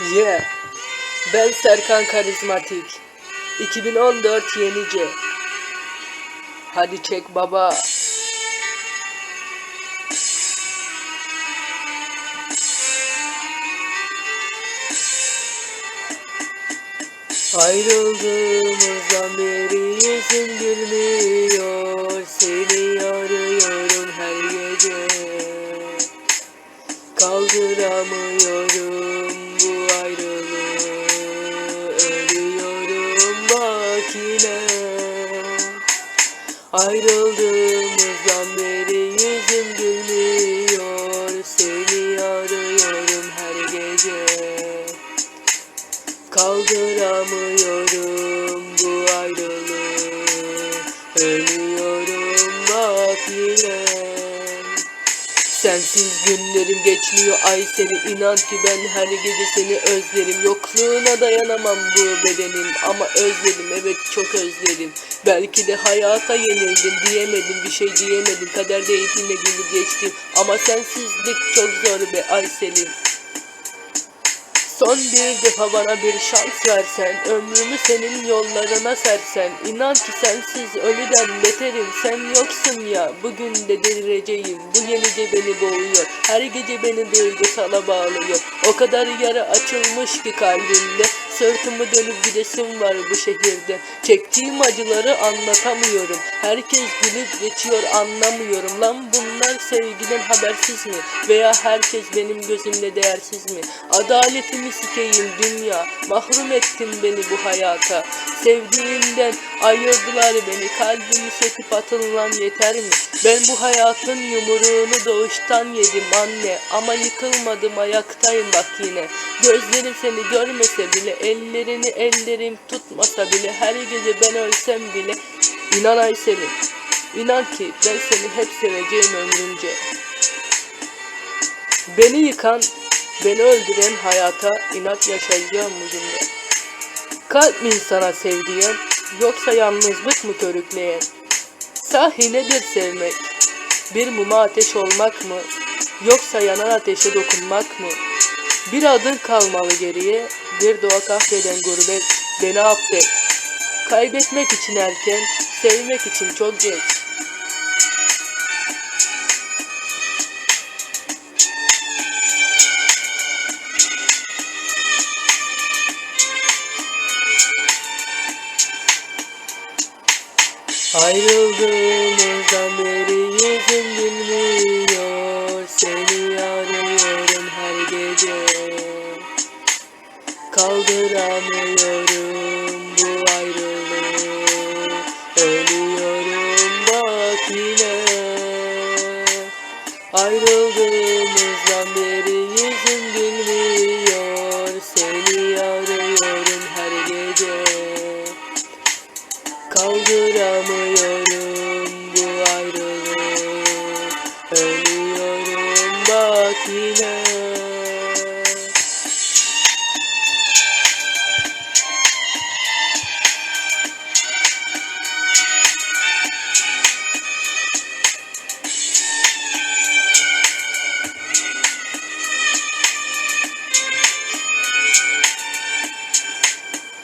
Yeah. Ben Serkan Karizmatik. 2014 Yenice. Hadi çek baba. Ayrıldığımızdan beri yüzün gülmüyor Seni arıyorum her gece Kaldıramıyorum Ayrıldığımızdan beri yüzüm gülmüyor Sensiz günlerim geçmiyor. Ay seni inan ki ben her gece seni özlerim. Yokluğuna dayanamam bu bedenim. Ama özledim evet çok özledim. Belki de hayata yenildim diyemedim bir şey diyemedim. Kaderde eğitimle gülüp geçtim ama sensizlik çok zor be ay senin Son bir defa bana bir şans versen Ömrümü senin yollarına sersen İnan ki sensiz ölüden beterim Sen yoksun ya. Bugün de delireceğim Bu yenice beni boğuyor. Her gece beni duygusala bağlıyor. O kadar yara açılmış ki kalbimde. Sırtımı dönüp gidesim var bu şehirde. Çektiğim acıları anlatamıyorum. Herkes gülüp geçiyor anlamıyorum. Lan bunlar sevgiden habersiz mi? Veya herkes benim gözümde değersiz mi? Adaletimi sikeyim dünya? Mahrum ettin beni bu hayata. Sevdiğimden ayırdılar beni. Kalbimi söküp atın lan yeter mi? Ben bu hayatın yumruğunu doğuştan yedim anne. Ama yıkılmadım ayaktayım bak yine. Gözlerim seni görmese bile Ellerini ellerim tutmasa bile Her gece ben ölsem bile İnan ay seni İnan ki ben seni hep seveceğim ömrümce. Beni yıkan, beni öldüren hayata inat yaşayacağım bugün de. Kalp mi insana sevdiğin, yoksa yalnızlık mı körükleyen? Sahi nedir sevmek? Bir muma ateş olmak mı? Yoksa yanan ateşe dokunmak mı? Bir adın kalmalı geriye, bir doğa kahreden gurbet, beni affet. Kaybetmek için erken, sevmek için çok geç. Ayrıldığımızdan beri yüzüm gülmüyor. Seni arıyorum her gece. Kaldıramıyorum bu ayrılığı. Ölüyorum bak yine. Ayrıldığımızdan Kaldıramıyorum bu ayrılığı. Ölüyorum bak yine